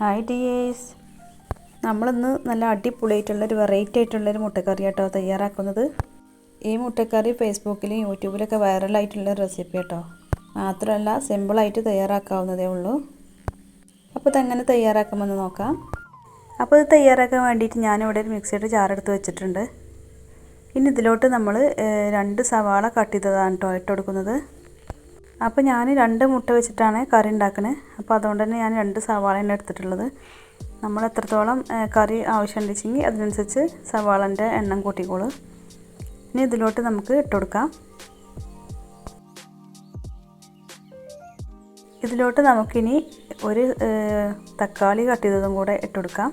Hi dears നമ്മളിന്ന് നല്ല അടിപൊളിയായിട്ടുള്ളൊരു variety ആയിട്ടുള്ളൊരു മുട്ടക്കറി കേട്ടോ തയ്യാറാക്കുന്നത്. ഈ മുട്ടക്കറി ഫേസ്ബുക്കിലും യൂട്യൂബിലൊക്കെ വൈറലായിട്ടുള്ള റെസിപ്പി കേട്ടോ മാത്രമല്ല സിമ്പിളായിട്ട് തയ്യാറാക്കാവുന്നതേ ഉള്ളൂ. അപ്പോൾ ഇതെങ്ങനെ തയ്യാറാക്കുമെന്ന് നോക്കാം. അപ്പോൾ ഇത് തയ്യാറാക്കാൻ വേണ്ടിയിട്ട് ഞാനിവിടെ ഒരു മിക്സിയുടെ ജാറെടുത്ത് വെച്ചിട്ടുണ്ട്. ഇനി ഇതിലോട്ട് നമ്മൾ രണ്ട് സവാള കട്ട് ചെയ്തതാണ് കേട്ടോ ഇട്ട് കൊടുക്കുന്നത്. അപ്പോൾ ഞാൻ രണ്ട് മുട്ട വെച്ചിട്ടാണ് കറി ഉണ്ടാക്കുന്നത് അപ്പോൾ അതുകൊണ്ട് തന്നെ ഞാൻ രണ്ട് സവാളയാണ് എടുത്തിട്ടുള്ളത്. നമ്മൾ എത്രത്തോളം കറി ആവശ്യമുണ്ട് വെച്ചെങ്കിൽ അതിനനുസരിച്ച് സവാളന്റെ എണ്ണം കൂട്ടിക്കോളൂ. ഇനി ഇതിലോട്ട് നമുക്ക് ഇട്ട് കൊടുക്കാം. ഇതിലോട്ട് നമുക്കിനി ഒരു തക്കാളി കട്ട് ചെയ്തതും കൂടെ ഇട്ട് കൊടുക്കാം.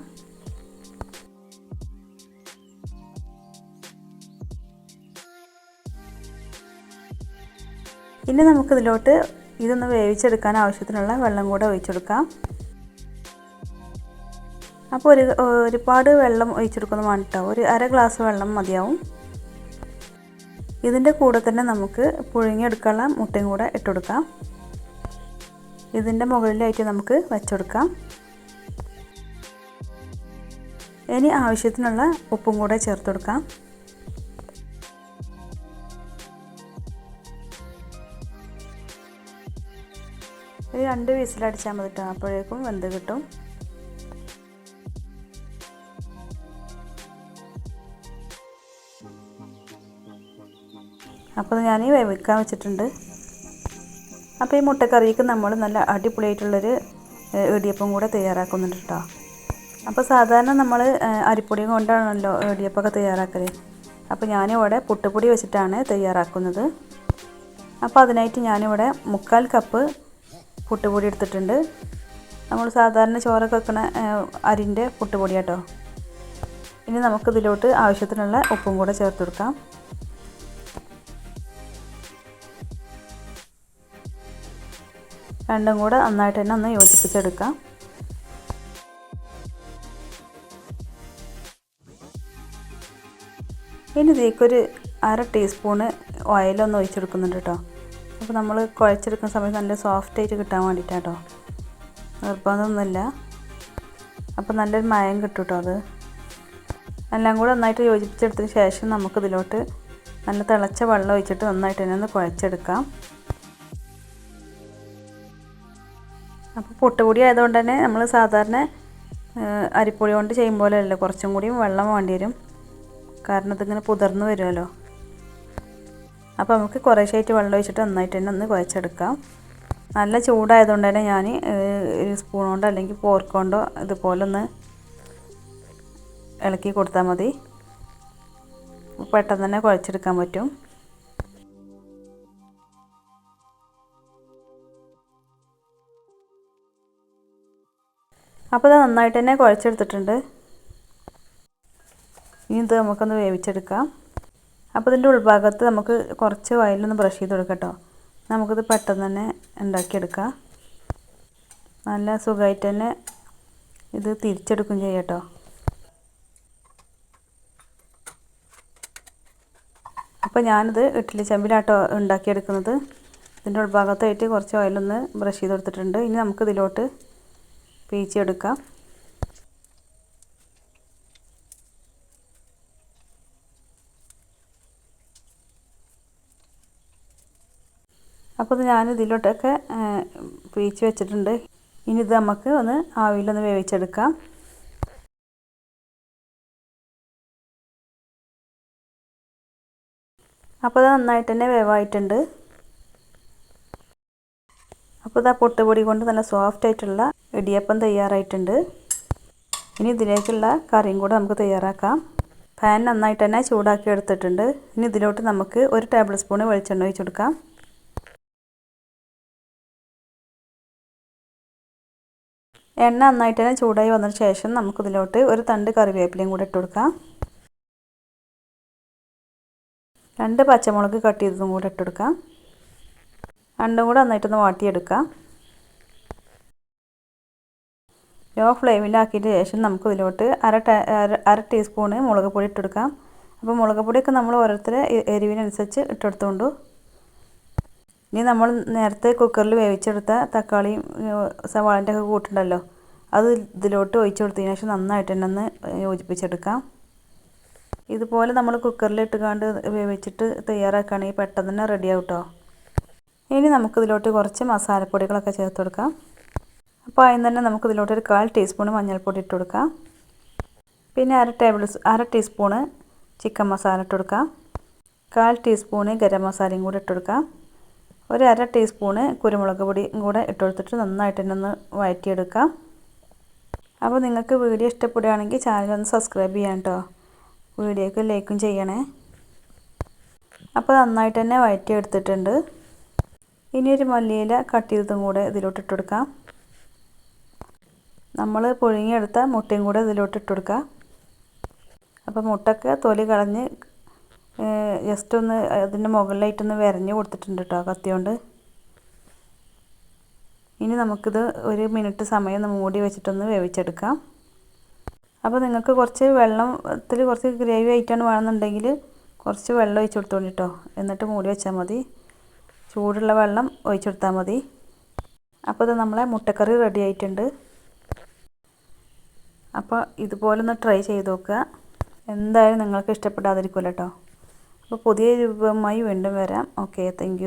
ഇനി നമുക്കിതിലോട്ട് ഇതൊന്ന് വേവിച്ചെടുക്കാൻ ആവശ്യത്തിനുള്ള വെള്ളം കൂടെ ഒഴിച്ചെടുക്കാം. അപ്പോൾ ഒരു ഒരുപാട് വെള്ളം ഒഴിച്ചെടുക്കുന്നു വേണ്ടിട്ടോ ഒരു അര ഗ്ലാസ് വെള്ളം മതിയാവും. ഇതിന്റെ കൂടെ തന്നെ നമുക്ക് പുഴുങ്ങിയെടുക്കാനുള്ള മുട്ടയും കൂടെ ഇട്ടുകൊടുക്കാം. ഇതിന്റെ മുകളിലായിട്ട് നമുക്ക് വെച്ചെടുക്കാം. ഇനി ആവശ്യത്തിനുള്ള ഉപ്പും കൂടെ ചേർത്ത് കൊടുക്കാം ഒരു രണ്ട് വിസിലടിച്ചാൽ മതി കേട്ടോ. അപ്പോഴേക്കും വെന്ത് കിട്ടും. അപ്പോൾ ഞാൻ വേവിക്കാൻ വെച്ചിട്ടുണ്ട്. അപ്പോൾ ഈ മുട്ടക്കറിക്ക് നമ്മൾ നല്ല അടിപൊളിയായിട്ടുള്ളൊരു ഇടിയപ്പം കൂടെ തയ്യാറാക്കുന്നുണ്ട് കേട്ടോ. അപ്പോൾ സാധാരണ നമ്മൾ അരിപ്പൊടി കൊണ്ടാണല്ലോ ഇടിയപ്പമൊക്കെ തയ്യാറാക്കൽ അപ്പോൾ ഞാനിവിടെ പുട്ടുപൊടി വെച്ചിട്ടാണ് തയ്യാറാക്കുന്നത്. അപ്പോൾ അതിനായിട്ട് ഞാനിവിടെ മുക്കാൽ കപ്പ് പുട്ടുപൊടി എടുത്തിട്ടുണ്ട്. നമ്മൾ സാധാരണ ചോറൊക്കെ വെക്കുന്ന അരിന്റെ പുട്ടുപൊടി കേട്ടോ ഇനി നമുക്കിതിലോട്ട് ആവശ്യത്തിനുള്ള ഉപ്പും കൂടെ ചേർത്ത് കൊടുക്കാം. രണ്ടും കൂടെ നന്നായിട്ട് തന്നെ ഒന്ന് യോജിപ്പിച്ചെടുക്കാം. ഇനി ഇതിലേക്കൊരു അര ടീസ്പൂണ് ഓയിലൊന്ന് ഒഴിച്ചെടുക്കുന്നുണ്ട് കേട്ടോ. അപ്പോൾ നമ്മൾ കുഴച്ചെടുക്കുന്ന സമയത്ത് നല്ല സോഫ്റ്റ് ആയിട്ട് കിട്ടാൻ വേണ്ടിയിട്ടാണ് കേട്ടോ നിർബന്ധമൊന്നുമില്ല. അപ്പോൾ നല്ലൊരു മയം കിട്ടും കേട്ടോ അത്. എല്ലാം കൂടെ നന്നായിട്ട് യോജിപ്പിച്ചെടുത്തതിന് ശേഷം നമുക്കിതിലോട്ട് നല്ല തിളച്ച വെള്ളം ഒഴിച്ചിട്ട് നന്നായിട്ട് തന്നെ ഒന്ന് കുഴച്ചെടുക്കാം. അപ്പോൾ പൊട്ടുപൊടി ആയതുകൊണ്ട് തന്നെ നമ്മൾ സാധാരണ അരിപ്പൊടി കൊണ്ട് ചെയ്യും കുറച്ചും കൂടിയും വെള്ളം വേണ്ടി വരും. കാരണം ഇതിങ്ങനെ പുതിർന്ന് വരുമല്ലോ. അപ്പോൾ നമുക്ക് കുറേശ്ശായിട്ട് വെള്ളം ഒഴിച്ചിട്ട് നന്നായിട്ട് തന്നെ ഒന്ന് കുഴച്ചെടുക്കാം. നല്ല ചൂടായതുകൊണ്ട് തന്നെ ഞാൻ ഒരു സ്പൂൺ കൊണ്ടോ അല്ലെങ്കിൽ പോർക്ക് കൊണ്ടോ ഇതുപോലെ ഒന്ന് ഇളക്കി കൊടുത്താൽ മതി. പെട്ടെന്ന് തന്നെ കുഴച്ചെടുക്കാൻ പറ്റും. അപ്പോൾ ഇത് നന്നായിട്ട് തന്നെ കുഴച്ചെടുത്തിട്ടുണ്ട്. ഇനി ഇത് നമുക്കൊന്ന് വേവിച്ചെടുക്കാം. അപ്പോൾ ഇതിന്റെ ഉൾഭാഗത്ത് നമുക്ക് കുറച്ച് വയലൊന്ന് ബ്രഷ് ചെയ്ത് കൊടുക്കാം കേട്ടോ നമുക്കിത് പെട്ടെന്ന് തന്നെ ഉണ്ടാക്കിയെടുക്കാം. നല്ല സുഖമായിട്ട് തന്നെ ഇത് തിരിച്ചെടുക്കും ചെയ്യാം കേട്ടോ അപ്പോൾ ഞാനിത് ഇഡ്ഡലി ചെമ്പിലാട്ടോ ഉണ്ടാക്കിയെടുക്കുന്നത്. ഇതിന്റെ ഉൾഭാഗത്തായിട്ട് കുറച്ച് ഓയിലൊന്ന് ബ്രഷ് ചെയ്ത് കൊടുത്തിട്ടുണ്ട്. ഇനി നമുക്ക് ഇതിലോട്ട് പീച്ചെടുക്കാം അപ്പോൾ ഞാൻ ഇതിലോട്ടൊക്കെ പീച്ച് വെച്ചിട്ടുണ്ട്. ഇനി ഇത് നമുക്ക് ഒന്ന് ആവിയിലൊന്ന് വേവിച്ചെടുക്കാം. അപ്പോൾ അത് നന്നായിട്ട് തന്നെ വേവായിട്ടുണ്ട്. അപ്പോൾ ഇതാ പൊട്ടുപൊടി കൊണ്ട് നല്ല സോഫ്റ്റ് ആയിട്ടുള്ള ഇടിയപ്പം തയ്യാറായിട്ടുണ്ട്. ഇനി ഇതിലേക്കുള്ള കറിയും കൂടെ നമുക്ക് തയ്യാറാക്കാം. പാൻ നന്നായിട്ട് തന്നെ ചൂടാക്കി എടുത്തിട്ടുണ്ട്. ഇനി ഇതിലോട്ട് നമുക്ക് ഒരു ടേബിൾ സ്പൂൺ വെളിച്ചെണ്ണ ഒഴിച്ചു എണ്ണ നന്നായിട്ട് തന്നെ ചൂടായി വന്നതിന് ശേഷം നമുക്കിതിലോട്ട് ഒരു തണ്ട് കറിവേപ്പിലയും കൂടെ ഇട്ട് കൊടുക്കാം. രണ്ട് പച്ചമുളക് കട്ട് ചെയ്തതും കൂടെ ഇട്ട് കൊടുക്കാം. രണ്ടും കൂടെ നന്നായിട്ടൊന്ന് വാട്ടിയെടുക്കാം. ലോ ഫ്ലെയിമിലാക്കിയതിന് ശേഷം നമുക്ക് ഇതിലോട്ട് അര അര ടീസ്പൂണ് മുളക് പൊടി ഇട്ടെടുക്കാം അപ്പോൾ മുളക് പൊടിയൊക്കെ നമ്മൾ ഓരോരുത്തരെ എരിവിനനുസരിച്ച് ഇട്ടെടുത്തോണ്ടു ഇനി നമ്മൾ നേരത്തെ കുക്കറിൽ വേവിച്ചെടുത്ത തക്കാളിയും സവാളിന്റെ ഒക്കെ കൂട്ടുണ്ടല്ലോ അത് ഇതിലോട്ട് ഒഴിച്ചു കൊടുത്തതിന് ശേഷം നന്നായിട്ട് തന്നെ ഒന്ന് യോജിപ്പിച്ചെടുക്കാം. ഇതുപോലെ നമ്മൾ കുക്കറിൽ ഇട്ടുകാണ്ട് വേവിച്ചിട്ട് തയ്യാറാക്കുകയാണെങ്കിൽ പെട്ടെന്ന് തന്നെ റെഡിയാവും കേട്ടോ ഇനി നമുക്കിതിലോട്ട് കുറച്ച് മസാലപ്പൊടികളൊക്കെ ചേർത്ത് കൊടുക്കാം. അപ്പോൾ അതിന് തന്നെ നമുക്കിതിലോട്ട് ഒരു കാൽ ടീസ്പൂൺ മഞ്ഞൾപ്പൊടി ഇട്ട് കൊടുക്കാം. പിന്നെ അര ടേബിൾ അര ടീസ്പൂണ് ചിക്കൻ മസാല ഇട്ട് കൊടുക്കാം. കാൽ ടീസ്പൂണ് ഗരം മസാലയും കൂടി ഇട്ട് കൊടുക്കാം. ഒരു അര ടീസ്പൂണ് കുരുമുളക് പൊടിയും കൂടെ ഇട്ടുകൊടുത്തിട്ട് നന്നായിട്ട് തന്നെ ഒന്ന് വഴറ്റിയെടുക്കാം അപ്പോൾ നിങ്ങൾക്ക് വീഡിയോ ഇഷ്ടപ്പെടുകയാണെങ്കിൽ ചാനൽ ഒന്ന് സബ്സ്ക്രൈബ് ചെയ്യാം കേട്ടോ വീഡിയോക്ക് ലൈക്കും ചെയ്യണേ. അപ്പോൾ നന്നായിട്ട് തന്നെ വഴറ്റിയെടുത്തിട്ടുണ്ട് ഇനി ഒരു മല്ലിയില കട്ട് ചെയ്തതും കൂടെ ഇതിലോട്ട് ഇട്ടുകൊടുക്കാം നമ്മൾ പുഴുങ്ങിയെടുത്ത മുട്ടയും കൂടെ ഇതിലോട്ട് ഇട്ടുകൊടുക്കാം അപ്പോൾ മുട്ടൊക്കെ തൊലി കളഞ്ഞ് ജസ്റ്റ് ഒന്ന് അതിന്റെ മുകളിലായിട്ടൊന്ന് വരഞ്ഞ് കൊടുത്തിട്ടുണ്ട് കേട്ടോ കത്തി കൊണ്ട്. ഇനി നമുക്കിത് ഒരു മിനിറ്റ് സമയം മൂടി വെച്ചിട്ടൊന്ന് വേവിച്ചെടുക്കാം. അപ്പോൾ നിങ്ങൾക്ക് കുറച്ച് വെള്ളത്തിൽ കുറച്ച് ഗ്രേവി ആയിട്ടാണ് വേണമെന്നുണ്ടെങ്കിൽ കുറച്ച് വെള്ളം ഒഴിച്ചു കൊടുത്തോണ്ട് കേട്ടോ എന്നിട്ട് മൂടി വെച്ചാൽ മതി. ചൂടുള്ള വെള്ളം ഒഴിച്ചു കൊടുത്താൽ മതി. അപ്പോൾ ഇത് നമ്മളെ മുട്ടക്കറി റെഡി ആയിട്ടുണ്ട്. അപ്പോൾ ഇതുപോലെ ഒന്ന് ട്രൈ ചെയ്ത് നോക്കുക. എന്തായാലും നിങ്ങൾക്ക് ഇഷ്ടപ്പെടാതിരിക്കുമല്ലോ കേട്ടോ അപ്പോൾ പുതിയ രൂപമായി വീണ്ടും വരാം. Okay thank